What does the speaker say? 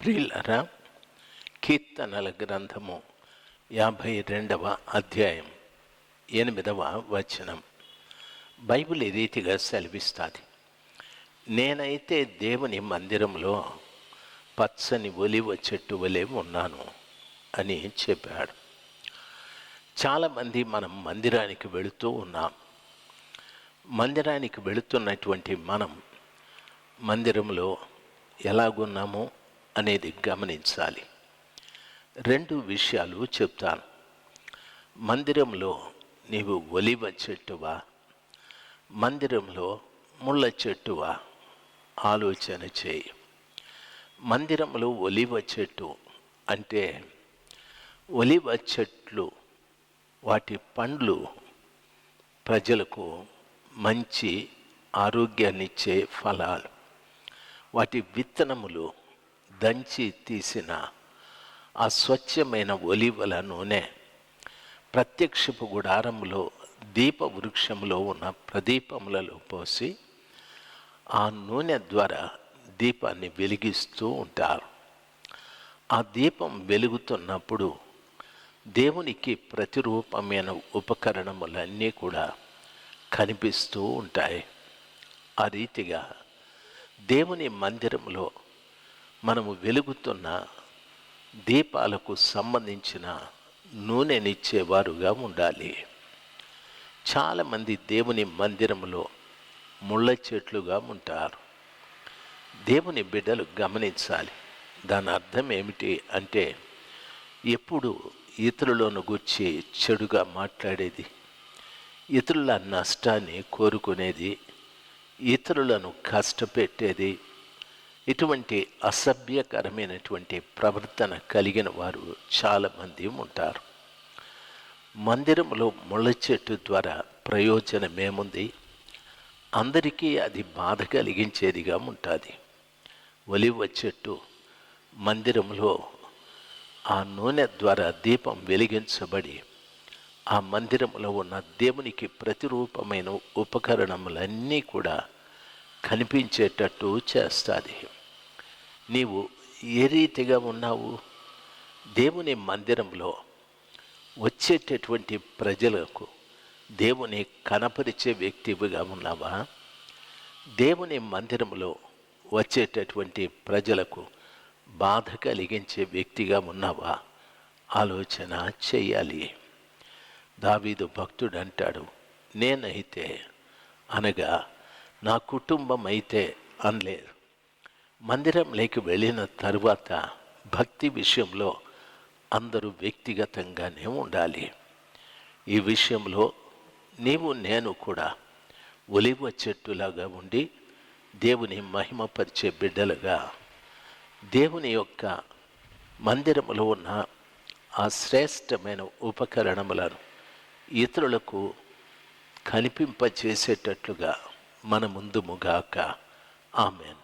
ప్రియులరా కీర్తనల గ్రంథము యాభై రెండవ అధ్యాయం ఎనిమిదవ వచనం. బైబిల్ ఈ రీతిగా సెలవిస్తుంది. నేనైతే దేవుని మందిరంలో పచ్చని ఒలివ చెట్టు వలె ఉన్నాను అని చెప్పాడు. చాలామంది మనం మందిరానికి వెళుతూ ఉన్నాం. మందిరానికి వెళుతున్నటువంటి మనం మందిరంలో ఎలాగున్నాము అనేది గమనించాలి. రెండు విషయాలు చెప్తాను. మందిరంలో నీవు ఒలివ చెట్టువా? మందిరంలో ముళ్ళ చెట్టువా? ఆలోచన చేయి. మందిరంలో ఒలివ చెట్టు అంటే ఒలివ చెట్లు వాటి పండ్లు ప్రజలకు మంచి ఆరోగ్యాన్నిచ్చే ఫలాలు. వాటి విత్తనములు దంచి తీసిన ఆ స్వచ్ఛమైన ఒలివల నూనె ప్రత్యక్షపు గుడారములో దీప వృక్షములో ఉన్న ప్రదీపములలో పోసి ఆ నూనె ద్వారా దీపాన్ని వెలిగిస్తూ ఉంటారు. ఆ దీపం వెలుగుతున్నప్పుడు దేవునికి ప్రతిరూపమైన ఉపకరణములన్నీ కూడా కనిపిస్తూ ఉంటాయి. ఆ రీతిగా దేవుని మందిరంలో మనము వెలుగుతున్న దీపాలకు సంబంధించిన నూనెనిచ్చేవారుగా ఉండాలి. చాలామంది దేవుని మందిరంలో ముళ్ళ చెట్లుగా ఉంటారు. దేవుని బిడ్డలు గమనించాలి. దాని అర్థం ఏమిటి అంటే ఎప్పుడు ఇతరులను గుర్చి చెడుగా మాట్లాడేది ఇతరుల నష్టాన్ని కోరుకునేది ఇతరులను కష్టపెట్టేది ఇటువంటి అసభ్యకరమైనటువంటి ప్రవర్తన కలిగిన వారు చాలామంది ఉంటారు. మందిరంలో ముళ్ళ చెట్టు ద్వారా ప్రయోజనం ఏముంది? అందరికీ అది బాధ కలిగించేదిగా ఉంటుంది. ఒలివ చెట్టు మందిరంలో ఆ నూనె ద్వారా దీపం వెలిగించబడి ఆ మందిరంలో ఉన్న దేవునికి ప్రతిరూపమైన ఉపకరణములన్నీ కూడా కనిపించేటట్టు చేస్తుంది. నీవు ఏ రీతిగా ఉన్నావు? దేవుని మందిరంలో వచ్చేటటువంటి ప్రజలకు దేవుని కనపరిచే వ్యక్తివిగా ఉన్నావా? దేవుని మందిరంలో వచ్చేటటువంటి ప్రజలకు బాధ కలిగించే వ్యక్తిగా ఉన్నావా? ఆలోచన చేయాలి. దావీదు భక్తుడు అంటాడు నేనైతే అనగా నా కుటుంబం అయితే అనలేదు. మందిరంలోకి వెళ్ళిన తరువాత భక్తి విషయంలో అందరూ వ్యక్తిగతంగానే ఉండాలి. ఈ విషయంలో నీవు నేను కూడా ఒలివ చెట్టులాగా ఉండి దేవుని మహిమపరిచే బిడ్డలుగా దేవుని యొక్క మందిరములో ఉన్న ఆ శ్రేష్టమైన ఉపకరణములను ఇతరులకు కనిపింపచేసేటట్లుగా మన ముందుముగాక ఆమెన్.